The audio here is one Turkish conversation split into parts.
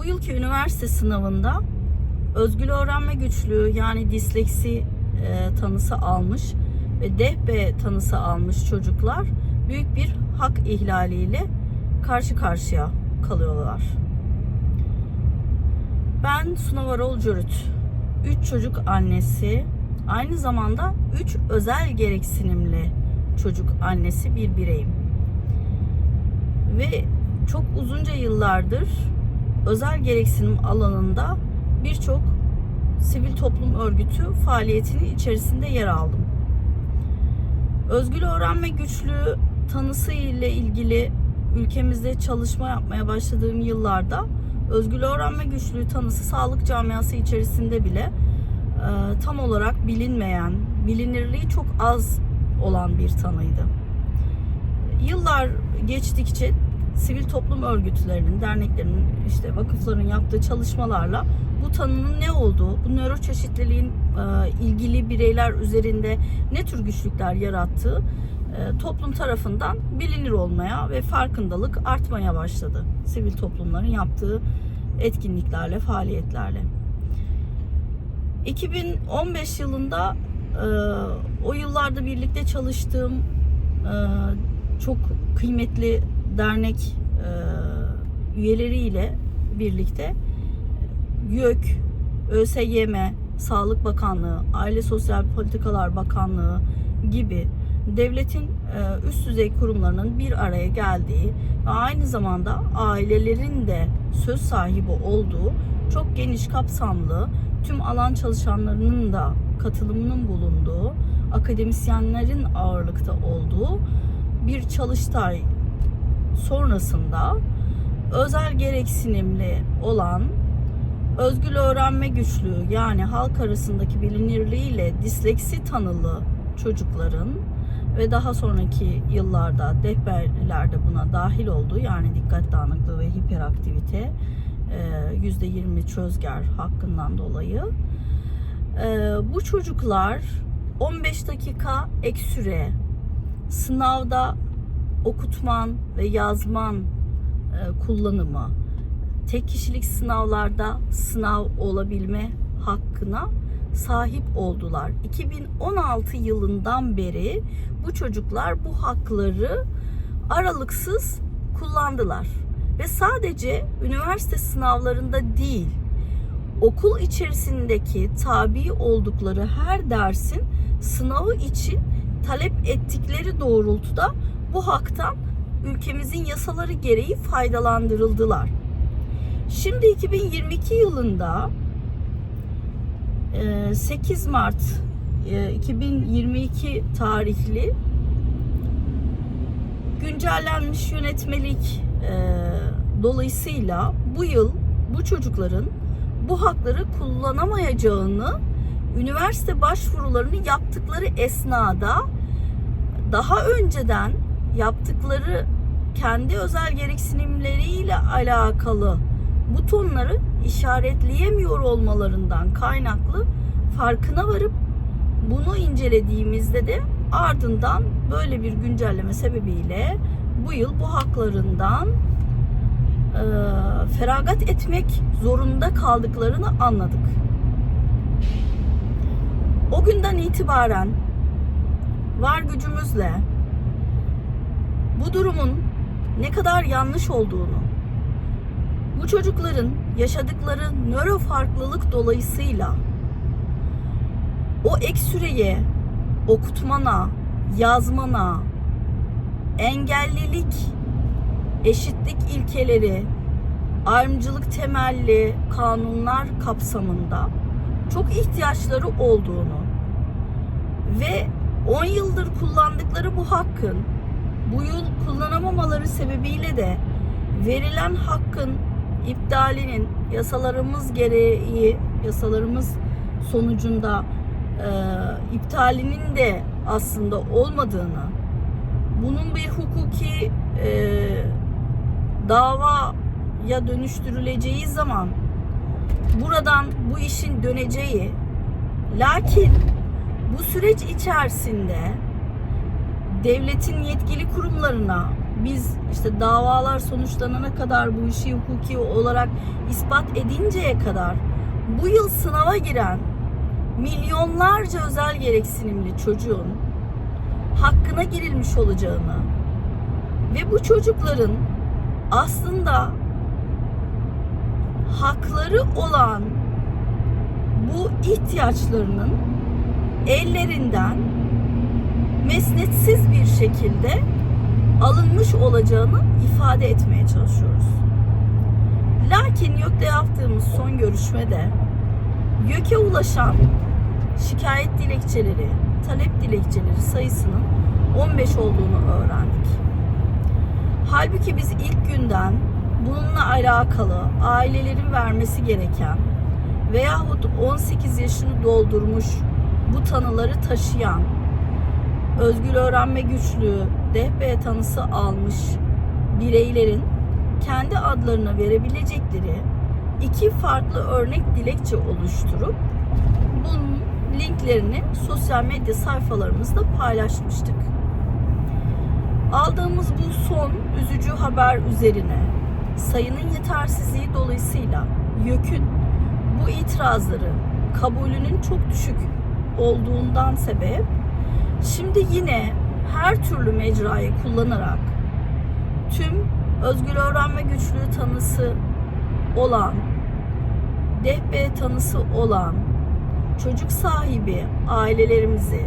Bu yılki üniversite sınavında özgül öğrenme güçlüğü yani disleksi e, tanısı almış ve DEHBE tanısı almış çocuklar büyük bir hak ihlaliyle karşı karşıya kalıyorlar. Ben Suna Varol Cürüt. 3 çocuk annesi, aynı zamanda 3 özel gereksinimli çocuk annesi bir bireyim. Ve çok uzunca yıllardır özel gereksinim alanında birçok sivil toplum örgütü faaliyetinin içerisinde yer aldım. Özgül öğrenme güçlüğü tanısı ile ilgili ülkemizde çalışma yapmaya başladığım yıllarda özgül öğrenme güçlüğü tanısı sağlık camiası içerisinde bile e, tam olarak bilinmeyen, bilinirliği çok az olan bir tanıydı. Yıllar geçtikçe sivil toplum örgütlerinin, derneklerin, işte vakıfların yaptığı çalışmalarla bu tanının ne olduğu, bu nöroçeşitliliğin e, ilgili bireyler üzerinde ne tür güçlükler yarattığı e, toplum tarafından bilinir olmaya ve farkındalık artmaya başladı. Sivil toplumların yaptığı etkinliklerle, faaliyetlerle. 2015 yılında e, o yıllarda birlikte çalıştığım e, çok kıymetli dernek e, üyeleriyle birlikte YÖK, ÖSYM, Sağlık Bakanlığı, Aile Sosyal Politikalar Bakanlığı gibi devletin e, üst düzey kurumlarının bir araya geldiği ve aynı zamanda ailelerin de söz sahibi olduğu çok geniş kapsamlı tüm alan çalışanlarının da katılımının bulunduğu akademisyenlerin ağırlıkta olduğu bir çalıştay sonrasında özel gereksinimli olan özgül öğrenme güçlüğü yani halk arasındaki bilinirliğiyle disleksi tanılı çocukların ve daha sonraki yıllarda dehberlerde buna dahil olduğu yani dikkat dağınıklığı ve hiperaktivite %20 çözger hakkından dolayı bu çocuklar 15 dakika ek süre sınavda okutman ve yazman kullanımı tek kişilik sınavlarda sınav olabilme hakkına sahip oldular. 2016 yılından beri bu çocuklar bu hakları aralıksız kullandılar. Ve sadece üniversite sınavlarında değil, okul içerisindeki tabi oldukları her dersin sınavı için talep ettikleri doğrultuda bu haktan ülkemizin yasaları gereği faydalandırıldılar. Şimdi 2022 yılında 8 Mart 2022 tarihli güncellenmiş yönetmelik dolayısıyla bu yıl bu çocukların bu hakları kullanamayacağını üniversite başvurularını yaptıkları esnada daha önceden yaptıkları kendi özel gereksinimleriyle alakalı butonları işaretleyemiyor olmalarından kaynaklı farkına varıp bunu incelediğimizde de ardından böyle bir güncelleme sebebiyle bu yıl bu haklarından e, feragat etmek zorunda kaldıklarını anladık. O günden itibaren var gücümüzle bu durumun ne kadar yanlış olduğunu, bu çocukların yaşadıkları nöro farklılık dolayısıyla o ek süreye okutmana, yazmana, engellilik, eşitlik ilkeleri, ayrımcılık temelli kanunlar kapsamında çok ihtiyaçları olduğunu ve 10 yıldır kullandıkları bu hakkın bu yıl kullanamamaları sebebiyle de verilen hakkın iptalinin yasalarımız gereği yasalarımız sonucunda e, iptalinin de aslında olmadığını bunun bir hukuki e, davaya dönüştürüleceği zaman buradan bu işin döneceği lakin bu süreç içerisinde devletin yetkili kurumlarına biz işte davalar sonuçlanana kadar bu işi hukuki olarak ispat edinceye kadar bu yıl sınava giren milyonlarca özel gereksinimli çocuğun hakkına girilmiş olacağını ve bu çocukların aslında hakları olan bu ihtiyaçlarının ellerinden mesnetsiz bir şekilde alınmış olacağını ifade etmeye çalışıyoruz. Lakin YÖK'le yaptığımız son görüşmede YÖK'e ulaşan şikayet dilekçeleri, talep dilekçeleri sayısının 15 olduğunu öğrendik. Halbuki biz ilk günden bununla alakalı ailelerin vermesi gereken veyahut 18 yaşını doldurmuş bu tanıları taşıyan özgür öğrenme güçlüğü DHB tanısı almış bireylerin kendi adlarına verebilecekleri iki farklı örnek dilekçe oluşturup bunun linklerini sosyal medya sayfalarımızda paylaşmıştık. Aldığımız bu son üzücü haber üzerine sayının yetersizliği dolayısıyla YÖK'ün bu itirazları kabulünün çok düşük olduğundan sebep şimdi yine her türlü mecrayı kullanarak tüm özgür öğrenme güçlüğü tanısı olan, DHB tanısı olan çocuk sahibi ailelerimizi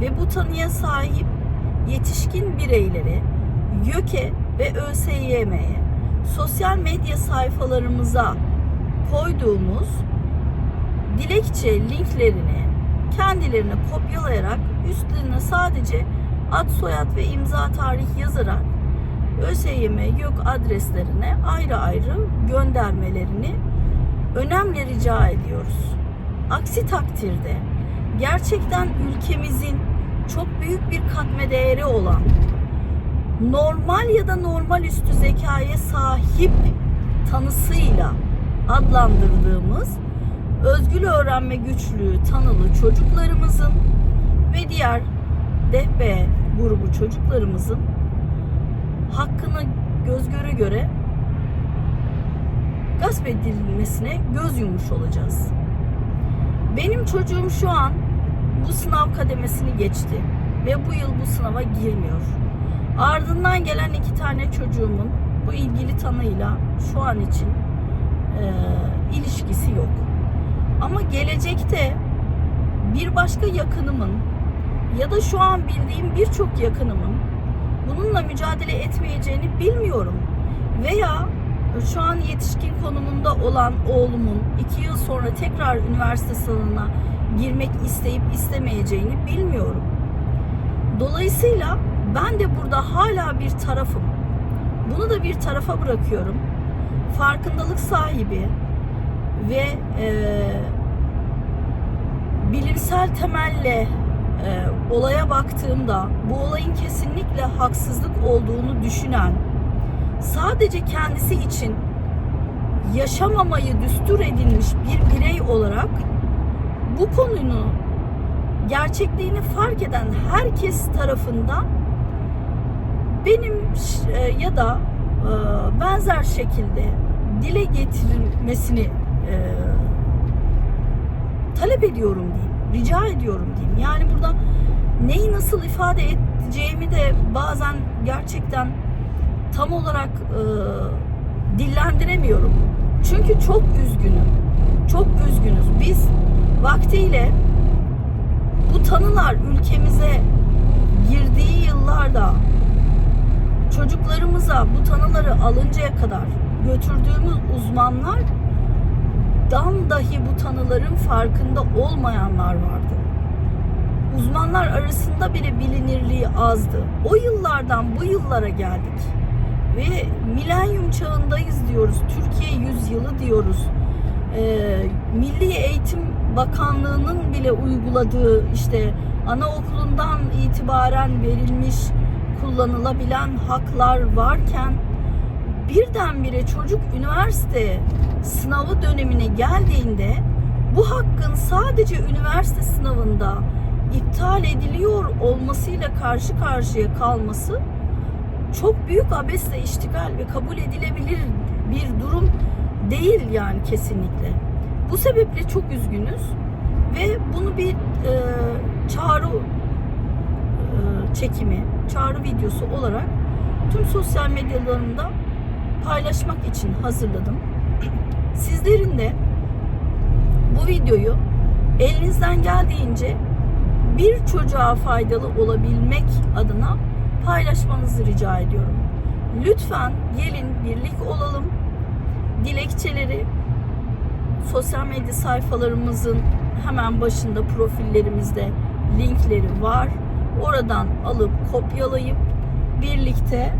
ve bu tanıya sahip yetişkin bireyleri YÖK'e ve ÖSYM'ye sosyal medya sayfalarımıza koyduğumuz dilekçe linklerini kendilerine kopyalayarak üstlerine sadece ad soyad ve imza tarih yazarak ÖSYM YÖK adreslerine ayrı ayrı göndermelerini önemli rica ediyoruz. Aksi takdirde gerçekten ülkemizin çok büyük bir katme değeri olan normal ya da normal üstü zekaya sahip tanısıyla adlandırdığımız özgül öğrenme güçlüğü tanılı çocuklarımızın ve diğer DHB grubu çocuklarımızın hakkını göz göre göre gasp edilmesine göz yummuş olacağız. Benim çocuğum şu an bu sınav kademesini geçti ve bu yıl bu sınava girmiyor. Ardından gelen iki tane çocuğumun bu ilgili tanıyla şu an için e, ilişkisi yok. Ama gelecekte bir başka yakınımın ya da şu an bildiğim birçok yakınımın bununla mücadele etmeyeceğini bilmiyorum. Veya şu an yetişkin konumunda olan oğlumun iki yıl sonra tekrar üniversite sınavına girmek isteyip istemeyeceğini bilmiyorum. Dolayısıyla ben de burada hala bir tarafım. Bunu da bir tarafa bırakıyorum. Farkındalık sahibi ve e, bilimsel temelle e, olaya baktığımda bu olayın kesinlikle haksızlık olduğunu düşünen sadece kendisi için yaşamamayı düstur edilmiş bir birey olarak bu konunun gerçekliğini fark eden herkes tarafından benim e, ya da e, benzer şekilde dile getirilmesini e, talep ediyorum diyeyim, rica ediyorum diyeyim. Yani burada neyi nasıl ifade edeceğimi de bazen gerçekten tam olarak e, dillendiremiyorum. Çünkü çok üzgünüm. Çok üzgünüz. Biz vaktiyle bu tanılar ülkemize girdiği yıllarda çocuklarımıza bu tanıları alıncaya kadar götürdüğümüz uzmanlar dan dahi bu tanıların farkında olmayanlar vardı. Uzmanlar arasında bile bilinirliği azdı. O yıllardan bu yıllara geldik. Ve milenyum çağındayız diyoruz. Türkiye yüzyılı diyoruz. Ee, Milli Eğitim Bakanlığı'nın bile uyguladığı işte anaokulundan itibaren verilmiş kullanılabilen haklar varken birdenbire çocuk üniversite sınavı dönemine geldiğinde bu hakkın sadece üniversite sınavında iptal ediliyor olmasıyla karşı karşıya kalması çok büyük abesle iştigal ve kabul edilebilir bir durum değil yani kesinlikle. Bu sebeple çok üzgünüz ve bunu bir e, çağrı e, çekimi, çağrı videosu olarak tüm sosyal medyalarında paylaşmak için hazırladım. Sizlerin de bu videoyu elinizden geldiğince bir çocuğa faydalı olabilmek adına paylaşmanızı rica ediyorum. Lütfen gelin birlik olalım. Dilekçeleri sosyal medya sayfalarımızın hemen başında profillerimizde linkleri var. Oradan alıp kopyalayıp birlikte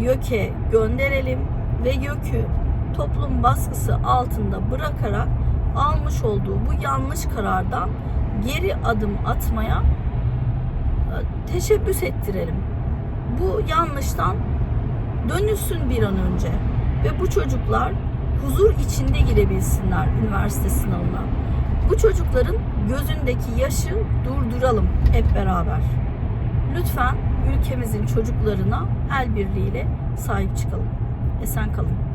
YÖK'e gönderelim ve YÖK'ü toplum baskısı altında bırakarak almış olduğu bu yanlış karardan geri adım atmaya e, teşebbüs ettirelim. Bu yanlıştan dönülsün bir an önce ve bu çocuklar huzur içinde girebilsinler üniversite sınavına. Bu çocukların gözündeki yaşı durduralım hep beraber. Lütfen ülkemizin çocuklarına el birliğiyle sahip çıkalım. Esen kalın.